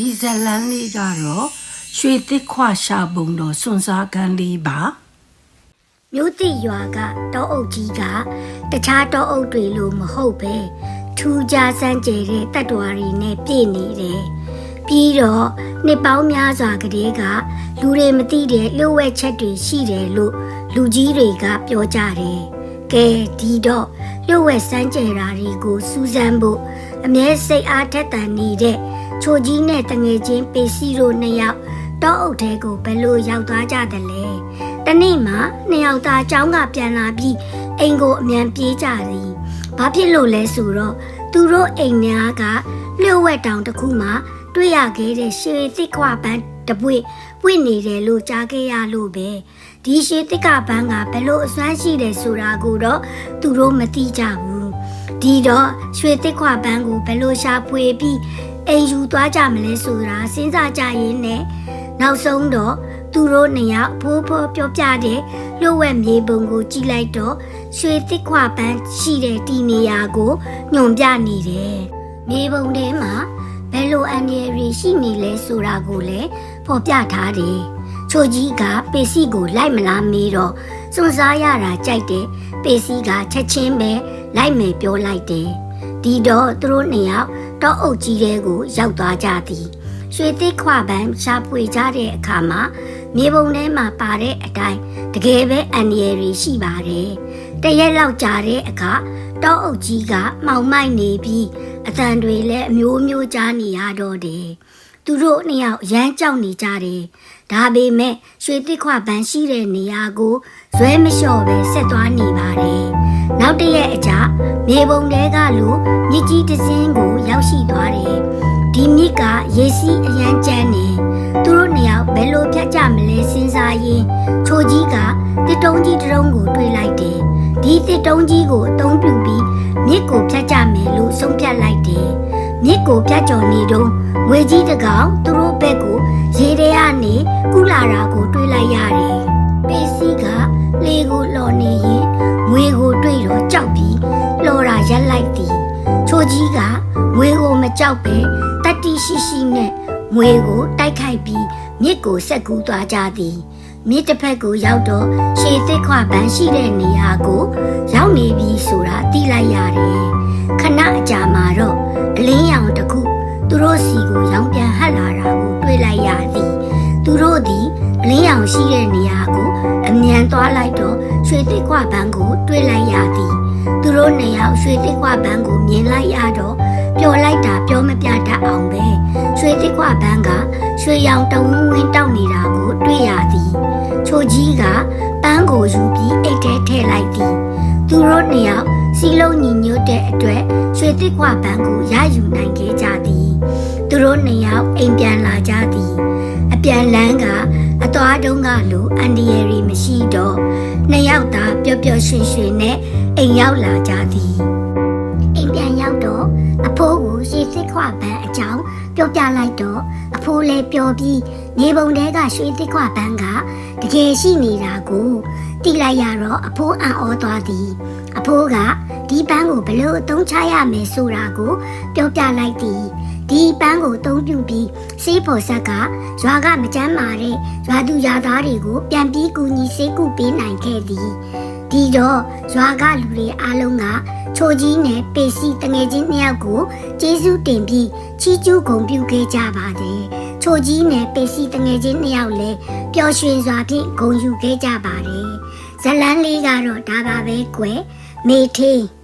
ဒီဇလန်လေးကတော့ရွှေသစ်ခွရှာပုံတော်စွန်စားကန်းလေးပါမြို့တိရွာကတောအုပ်ကြီးကတခြားတောအုပ်တွေလိုမဟုတ်ပဲထူးခြားစမ်းကြဲတဲ့တတ္တဝါတွေနဲ့ပြည့်နေတယ်။ပြီးတော့နှစ်ပေါင်းများစွာကတည်းကလူတွေမသိတဲ့လျှို့ဝှက်ချက်တွေရှိတယ်လို့လူကြီးတွေကပြောကြတယ်။ကဲဒီတော့လျှို့ဝှက်စမ်းကြဲတာတွေကိုစူးစမ်းဖို့အမြဲစိတ်အားထက်သန်နေတဲ့ ချိုကြီးနဲ့တငယ်ချင်းပေစီတို့နှစ်ယောက်တောအုပ်ထဲကိုဘယ်လိုရောက်သွားကြသလဲတနေ့မှနှစ်ယောက်သားအကြောင်းကပြန်လာပြီးအိမ်ကိုအမြန်ပြေးကြသည်ဘာဖြစ်လို့လဲဆိုတော့သူတို့အိမ်များကလျှို့ဝှက်တောင်တစ်ခုမှာတွေ့ရခဲ့တဲ့ရှေးသစ်ခွပန်းတပွေပွင့်နေတယ်လို့ကြားခဲ့ရလို့ပဲဒီရှေးသစ်ကပန်းကဘယ်လိုအစွမ်းရှိတယ်ဆိုတာကိုတော့သူတို့မသိကြဘူးဒီတော့ရွှေသစ်ခွပန်းကိုဘယ်လိုရှာဖွေပြီး အိမ်ယူသွားကြမလဲဆိုတာစဉ်းစားကြရင်းနဲ့နောက်ဆုံးတော့သူတို့နှစ်ယောက်ဖိုးဖိုးပြောပြတဲ့လှုပ်ဝက်မြေပုံကိုကြည့်လိုက်တော့ရွှေသစ်ခွပန်းရှိတဲ့ဒီနေရာကိုညွန်ပြနေတယ်။မြေပုံထဲမှာဘယ်လိုအန်ရည်ရှိနေလဲဆိုတာကိုလည်းဖော်ပြထားတယ်။ချိုကြီးကပေစီကိုလိုက်မလားမေးတော့စွန်စားရတာကြိုက်တယ်။ပေစီကချက်ချင်းပဲလိုက်မယ်ပြောလိုက်တယ်။ ဒီတော့သူတို့နှစ်ယောက်တောအုပ်ကြီးတဲကိုရောက်သွားကြသည်။ရွှေသစ်ခွပန်းရှာဖွေကြတဲ့အခါမှာမြေပုံထဲမှာပါတဲ့အတိုင်းတကယ်ပဲအန်ရည်ရှိပါတယ်။တရက်လောက်ကြာတဲ့အခါတောအုပ်ကြီးကမှောင်မိုက်နေပြီးအတန်တွေလည်းအမျိုးမျိုးကြားနေရတော့တယ်။ သူတို့နှစ်ယောက်ရမ်းကြောက်နေကြတယ်။ဒါပေမဲ့ရွှေသစ်ခွပန်းရှိတဲ့နေရာကိုဇွဲမလျှော့ပဲဆက်သွားနေပါတယ်။နောက်တစ်ရက်အကြာမြေပုံထဲကလူမြစ်ကြီးတစ်စင်းကိုရောက်ရှိသွားတယ်။ဒီမြစ်ကရေစီးအရန်ကျန်းနေသူတို့နှစ်ယောက်ဘယ်လိုဖြတ်ကြမလဲစဉ်းစားရင်းချိုကြီးကတစ်တုံးကြီးတစ်တုံးကိုတွေးလိုက်တယ်။ဒီတစ်တုံးကြီးကိုအသုံးပြုပြီးမြစ်ကိုဖြတ်ကြမယ်လို့ဆုံးဖြတ်လိုက်တယ်။ မြစ်ကိုဖြတ်ကျော်နေတော့ငွေကြီးတစ်ကောင်သူတို့ဘက်ကိုရေထဲကနေကုလာတာကိုတွေးလိုက်ရတယ်။ပေစီကလေကိုလော်နေရင်ငွေကိုတွေးတော့ကြောက်ပြီးလော်တာရက်လိုက်သည်။ချိုကြီးကငွေကိုမကြောက်ပဲတတ္တိရှိရှိနဲ့ငွေကိုတိုက်ခိုက်ပြီးမြစ်ကိုဆက်ကူးသွားကြသည်မြစ်တစ်ဖက်ကိုရောက်တော့ရှေသစ်ခွပန်းရှိတဲ့နေရာကို ရောက်နေပြီဆိုတာသိလိုက်ရတယ်ခဏအကြာမှာတော့ အလင်းရောင်တစ်ခုသူတို့စီကိုရောင်းပြန်ဟပ်လာတာကိုတွေ့လိုက်ရသည်သူတို့သည်အလင်းရောင်ရှိတဲ့နေရာကိုအမြန်သွားလိုက်တော့ရွှေသစ်ခွပန်းကိုတွေ့လိုက်ရသည်သူတို့နှစ်ယောက်ရွှေသစ်ခွပန်းကိုမြင်လိုက်ရတော့ပျော်လိုက်တာပြောမပြတတ်အောင်ပဲရွှေသစ်ခွပန်းကရွှေရောင်တဝင်းဝင်းတောက်နေတာကိုတွေ့ရသည်ချိုကြီးကပန်းကိုယူပြီးအိတ်ထဲထည့်လိုက်သည်သူတို့နှစ်ယောက် စီလုံးညီညွတ်တဲ့အတွက်ရွှေသစ်ခွပန်းကိုရယူနိုင်ခဲ့ကြသည် သူတို့နှစ်ယောက်အိမ်ပြန်လာကြသည် အပြန်လန်းကအသွားတုံးကလိုအန်ဒီယရီမရှိတော့နှစ်ယောက်သာပျော်ပျော်ရွှင်ရွှင်နဲ့အိမ်ရောက်လာကြသည်အိမ်ပြန်ရောက်တော့အဖိုးကိုရှေ့စစ်ခွပန်းအကြောင်းပြောပြလိုက်တော့အဖိုးလည်းပြောပြီးနေပုံတဲကရွှေသစ်ခွပန်းကတကယ်ရှိနေတာကိုတိလိုက်ရတော့အဖိုးအံ့ဩသွားသည် အဖိုးကဒီ ပန်းကိုဘလို့အသုံးချရမယ်ဆိုတာကိုပြောပြလိုက်သည်ဒီပန်းကိုအသုံးပြုပြီးစေးဖို့ဆက်ကရွာကမကျမ်းမာတဲ့ရွာသူရွာသားတွေကိုပြန်ပြီးကူညီစေကူပေးနိုင်ခဲ့သည်ဒီတော့ရွာကလူတွေအားလုံးကချိုကြီးနဲ့ပေစီတငယ်ချင်းနှစ်ယောက်ကိုကျေးဇူးတင်ပြီးချီးကျူးဂုဏ်ပြုခဲ့ကြပါတယ်။ချိုကြီးနဲ့ပေစီတငယ်ချင်းနှစ်ယောက်လည်းပျော်ရွှင်စွာဖြင့်ဂုဏ်ယူခဲ့ကြပါတယ်။ဇလန်းလေးကတော့ဒါပါပဲကွယ်။မေထေး